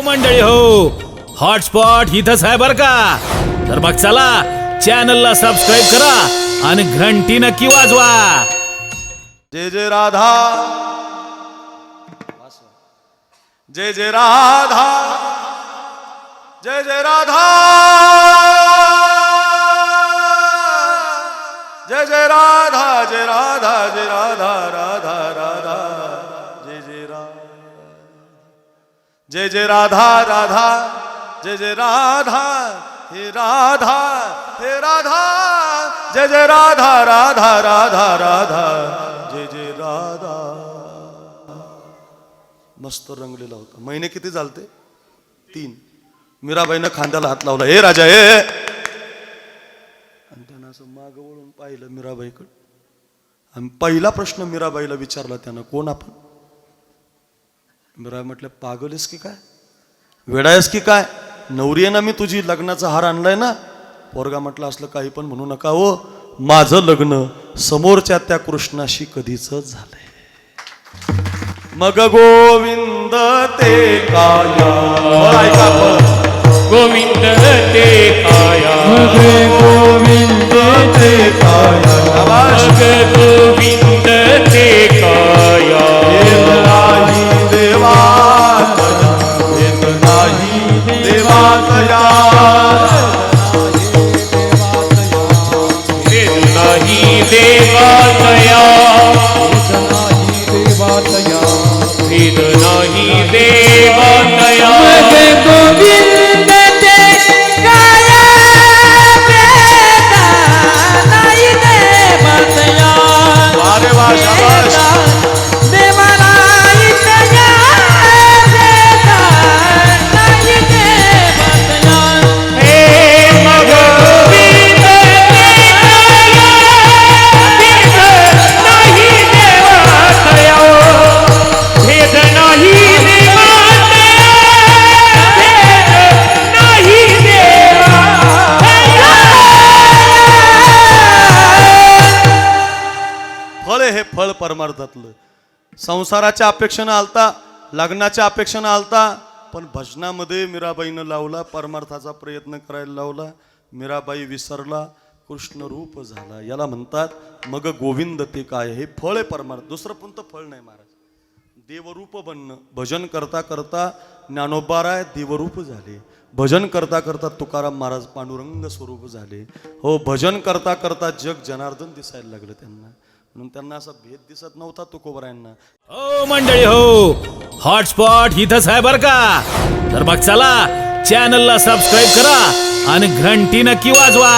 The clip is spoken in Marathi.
हो मंडळी हो. हॉटस्पॉट इथंच आहे बर का? तर मग चला चॅनलला सबस्क्राईब करा आणि घंटी नक्की वाजवा. जय जय राधा. जय जय राधा. जय जय राधा. जय जय राधा जय राधा जय राधा राधा राधा. जय जय राधा राधा जय जय राधा हे राधा हे राधा जय जय राधा राधा राधा राधा जय जय राधा. मस्त रंगलेला होता. महिने किती चालते तीन. मीराबाईनं खांद्याला हात लावला. हे राजा हे आणि त्यानं असं माग वळून पाहिलं मीराबाईकडे. आणि पहिला प्रश्न मीराबाईला विचारला त्यानं कोण आपण? मीरा म्हटलं पागलस की काय? वेडायस की काय? नवरी आहे ना मी तुझी लग्नाचा हार आणलाय ना? पोरगा म्हटलं असलं काही पण म्हणू नका हो. माझं लग्न समोरच्या त्या कृष्णाशी कधीच झालंय. मग गोविंद ते काया नाही परमार्थातलं. संसाराच्या अपेक्षेनं आलता लग्नाच्या अपेक्षेनं आलता पण भजनामध्ये मीराबाईनं लावला परमार्थाचा प्रयत्न करायला लावला मीराबाई विसरला कृष्णरूप झाला. याला म्हणतात मग गोविंद ते काय हे फळ आहे परमार्थ. दुसरं कोणतं फळ नाही महाराज. देवरूप बनणं. भजन करता करता ज्ञानोबाराय देवरूप झाले. भजन करता करता तुकाराम महाराज पांडुरंग स्वरूप झाले. हो भजन करता करता जग जनार्दन दिसायला लागलं त्यांना. म्हणून त्यांना असा भेद दिसत नव्हता तुकोबरायांना. हो मंडळी हो. हॉटस्पॉट इथंच आहे बर का? तर मग चला चॅनलला सबस्क्राईब करा आणि घंटी नक्की वाजवा?